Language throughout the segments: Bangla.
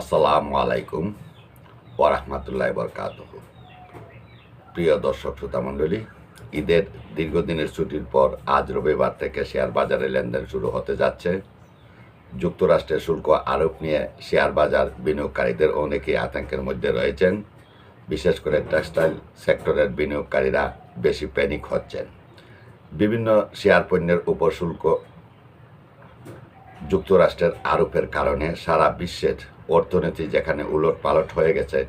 আসসালামু আলাইকুম ওরহমতুল্লাহ বরকাত প্রিয় দর্শক শ্রোতা মণ্ডলী, ঈদের দীর্ঘদিনের ছুটির পর আজ রবিবার থেকে শেয়ার বাজারে লেনদেন শুরু হতে যাচ্ছে। যুক্তরাষ্ট্রের শুল্ক আরোপ নিয়ে শেয়ার বাজার বিনিয়োগকারীদের অনেকেই আতঙ্কের মধ্যে রয়েছেন। বিশেষ করে টেক্সটাইল সেক্টরের বিনিয়োগকারীরা বেশি প্যানিক হচ্ছেন। বিভিন্ন শেয়ার পণ্যের উপর শুল্ক যুক্তরাষ্ট্রের আরোপের কারণে সারা বিশ্বের অর্থনীতি যেখানে উলট পালট হয়ে গেছে,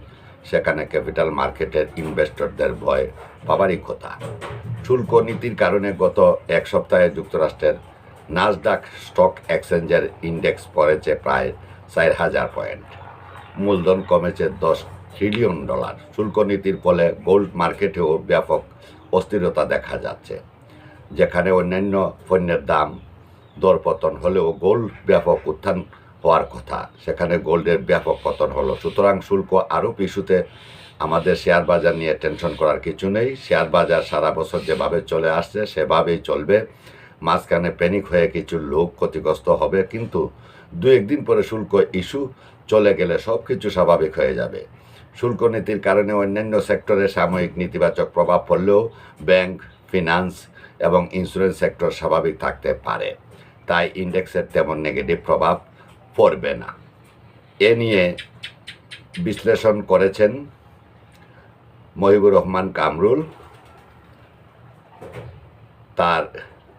সেখানে ক্যাপিটাল মার্কেটের ইনভেস্টরদের ভয় পাবারই কথা। শুল্ক নীতির কারণে গত এক সপ্তাহে যুক্তরাষ্ট্রের নাসডাক স্টক এক্সচেঞ্জের ইন্ডেক্স পড়েছে প্রায় চার হাজার পয়েন্ট। মূলধন কমেছে দশ ট্রিলিয়ন ডলার শুল্ক নীতির ফলে গোল্ড মার্কেটেও ব্যাপক অস্থিরতা দেখা যাচ্ছে, যেখানে অন্যান্য পণ্যের দাম, দরপতন হলেও গোল্ড ব্যাপক উত্থান হওয়ার কথা। সেখানে গোল্ডের ব্যাপক পতন হলো। সুতরাং শুল্ক আরোপ ইস্যুতে আমাদের শেয়ার বাজার নিয়ে টেনশন করার কিছু নেই। শেয়ার বাজার সারা বছর যেভাবে চলে আসছে, সেভাবেই চলবে। মাঝখানে প্যানিক হয়ে কিছু লোক ক্ষতিগ্রস্ত হবে, কিন্তু দু একদিন পরে শুল্ক ইস্যু চলে গেলে সব কিছু স্বাভাবিক হয়ে যাবে। শুল্ক নীতির কারণে অন্যান্য সেক্টরে সাময়িক নেতিবাচক প্রভাব পড়লেও ব্যাংক, ফিনান্স এবং ইন্স্যুরেন্স সেক্টর স্বাভাবিক থাকতে পারে। তাই ইন্ডেক্সের তেমন নেগেটিভ প্রভাব পড়বে না। এ নিয়ে বিশ্লেষণ করেছেন মহিবুর রহমান কামরুল। তার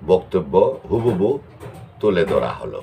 বক্তব্য হুবুবু তুলে ধরা হলো।